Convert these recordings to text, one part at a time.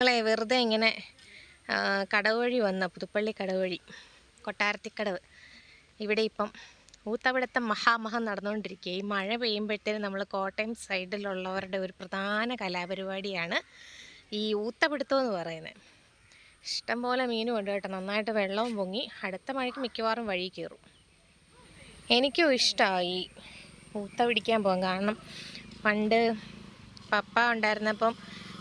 ഞങ്ങളെ വെറുതെ ഇങ്ങനെ കടവഴി കടവ് വഴി വന്ന പുതുപ്പള്ളി കടവഴി വഴി കൊട്ടാരത്തിക്കടവ്. ഇവിടെ ഇപ്പം ഊത്തവിടുത്തെ മഹാമഹം നടന്നുകൊണ്ടിരിക്കുക ഈ മഴ പെയ്യുമ്പോഴത്തേനും നമ്മൾ കോട്ടയം സൈഡിലുള്ളവരുടെ ഒരു പ്രധാന കലാപരിപാടിയാണ് ഈ ഊത്തപിടുത്തം എന്ന് പറയുന്നത്. ഇഷ്ടംപോലെ മീനും ഉണ്ട് കേട്ടോ. നന്നായിട്ട് വെള്ളവും പൊങ്ങി അടുത്ത മഴയ്ക്ക് മിക്കവാറും വഴി കയറും. എനിക്കും ഇഷ്ടമായി ഊത്ത പിടിക്കാൻ പോകാൻ. കാരണം പണ്ട് പപ്പ ഉണ്ടായിരുന്നപ്പം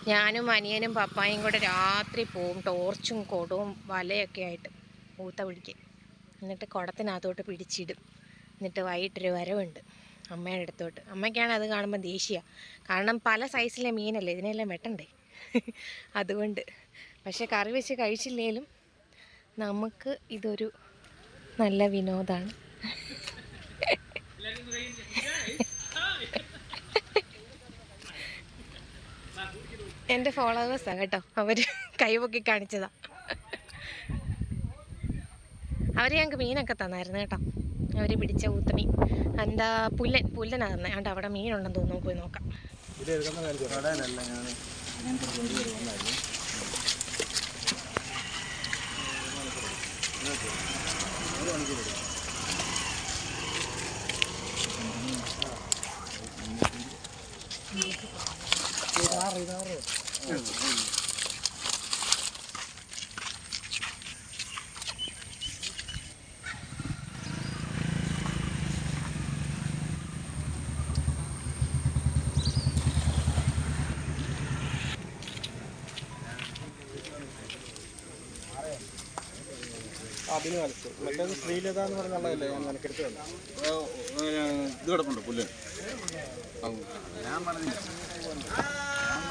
ഞാനും അനിയനും പപ്പായും കൂടെ രാത്രി പോവും ടോർച്ചും കൊടും വലയൊക്കെ ആയിട്ട് പൂത്ത പിടിക്ക്. എന്നിട്ട് കുടത്തിനകത്തോട്ട് പിടിച്ചിടും. എന്നിട്ട് വൈകിട്ടൊരു വരവുണ്ട് അമ്മയുടെ അടുത്തോട്ട്. അമ്മയ്ക്കാണ് അത് കാണുമ്പോൾ ദേഷ്യ. കാരണം പല സൈസിലെ മീനല്ലേ ഇതിനെല്ലാം വെട്ടണ്ടേ? അതുകൊണ്ട്. പക്ഷേ കറി വെച്ച് കഴിച്ചില്ലെങ്കിലും നമുക്ക് ഇതൊരു നല്ല വിനോദമാണ് എന്റെ ഫോളോവേഴ്സാണ് കേട്ടോ. അവർ കൈപൊക്കി കാണിച്ചതാ. അവർ ഞങ്ങൾക്ക് മീനൊക്കെ തന്നായിരുന്നു കേട്ടോ. അവർ പിടിച്ച ഊത്തമീൻ. എന്താ പുല്ലൻ പുല്ലനാ തന്നെ. അതുകൊണ്ട് അവിടെ മീനുണ്ടെന്ന് തോന്നുന്നു. പോയി നോക്കാം. അതിന് വലച്ചു മറ്റേത് ശ്രീലത എന്ന് പറഞ്ഞുള്ളതല്ലേ ഞാൻ നിനക്കെടുത്ത് തന്നെ ഇത് കിടപ്പുണ്ട് പുല്ല്. ഞാൻ പറഞ്ഞില്ല.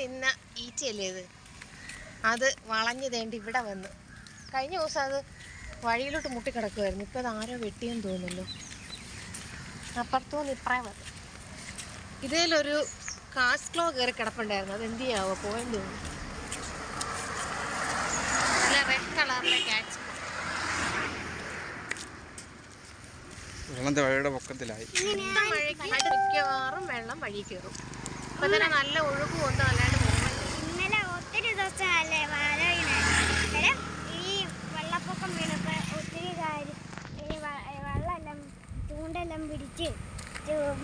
നിന്ന ഈച്ചയല്ലേ ഇത്? അത് വളഞ്ഞു തേണ്ടി ഇവിടെ വന്ന്. കഴിഞ്ഞ ദിവസം അത് വഴിയിലോട്ട് മുട്ടിക്കിടക്കുമായിരുന്നു ഇപ്പം അത് ആരോ വെട്ടിയെന്ന് തോന്നുന്നല്ലോ അപ്പുറത്തോ ഇപ്പറേ വന്നു. ഇതിലൊരു കാസ്ക്ലോ കയറി കിടപ്പുണ്ടായിരുന്നു. അത് എന്ത് ചെയ്യാവോ? പോയെന്ന് തോന്നുന്നു. റെഡ് കളറിലെ ക്യാച്ച് വെള്ളം വഴിയുടെ പൊക്കത്തിലായി. മഴയ്ക്ക് മിക്കവാറും വെള്ളം വഴി കയറും. ഇപ്പൊ തന്നെ നല്ല ഒഴുക്ക് നല്ലതായിട്ട് പോകാൻ ഇന്നലെ ഒത്തിരി ദിവസമല്ലേ വീണേ ഈ വെള്ളപ്പൊക്കം വീണപ്പോ ഒത്തിരി കാര്യം ഈ വെള്ളമെല്ലാം ചൂണ്ടെല്ലാം പിടിച്ച്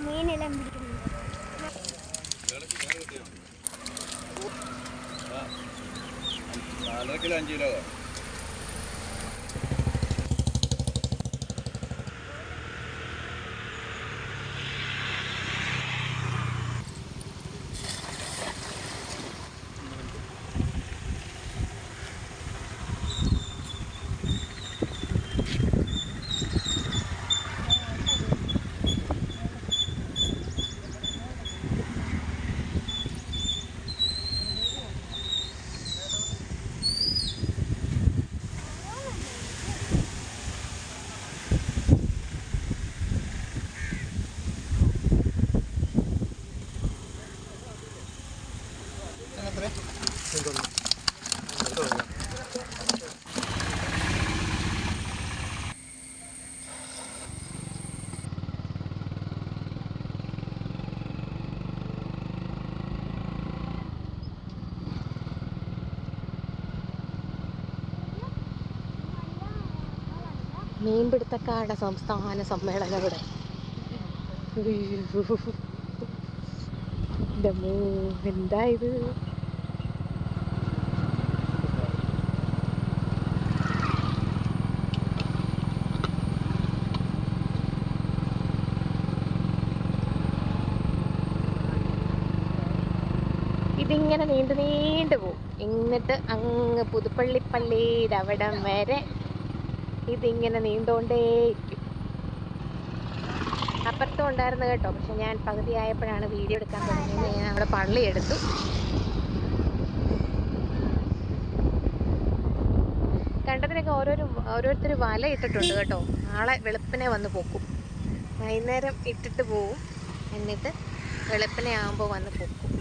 മീനെല്ലാം പിടിക്കുന്നുണ്ട്. നാലര കിലോ അഞ്ച് കിലോ മീൻപിടുത്തക്കാരുടെ സംസ്ഥാന സമ്മേളനം ഇവിടെ. എന്തായത് ഇതിങ്ങനെ നീണ്ടു നീണ്ടു പോവും. എന്നിട്ട് അങ്ങ് പുതുപ്പള്ളിപ്പള്ളിയുടെ അവിടം വരെ ഇതിങ്ങനെ നീണ്ടോണ്ടേയിരിക്കും. അപ്പുറത്തും ഉണ്ടായിരുന്നു കേട്ടോ പക്ഷെ ഞാൻ പകുതി ആയപ്പോഴാണ് വീഡിയോ എടുക്കാൻ തുടങ്ങിയത്. ഞാൻ അവിടെ പള്ളി എടുത്തു. കണ്ടതിനൊക്കെ ഓരോരോ ഓരോരുത്തർ വല ഇട്ടിട്ടുണ്ട് കേട്ടോ. നാളെ വെളുപ്പിനെ വന്ന് പൊക്കും. വൈകുന്നേരം ഇട്ടിട്ട് പോവും. എന്നിട്ട് വെളുപ്പിനെ ആകുമ്പോൾ വന്ന് പൊക്കും.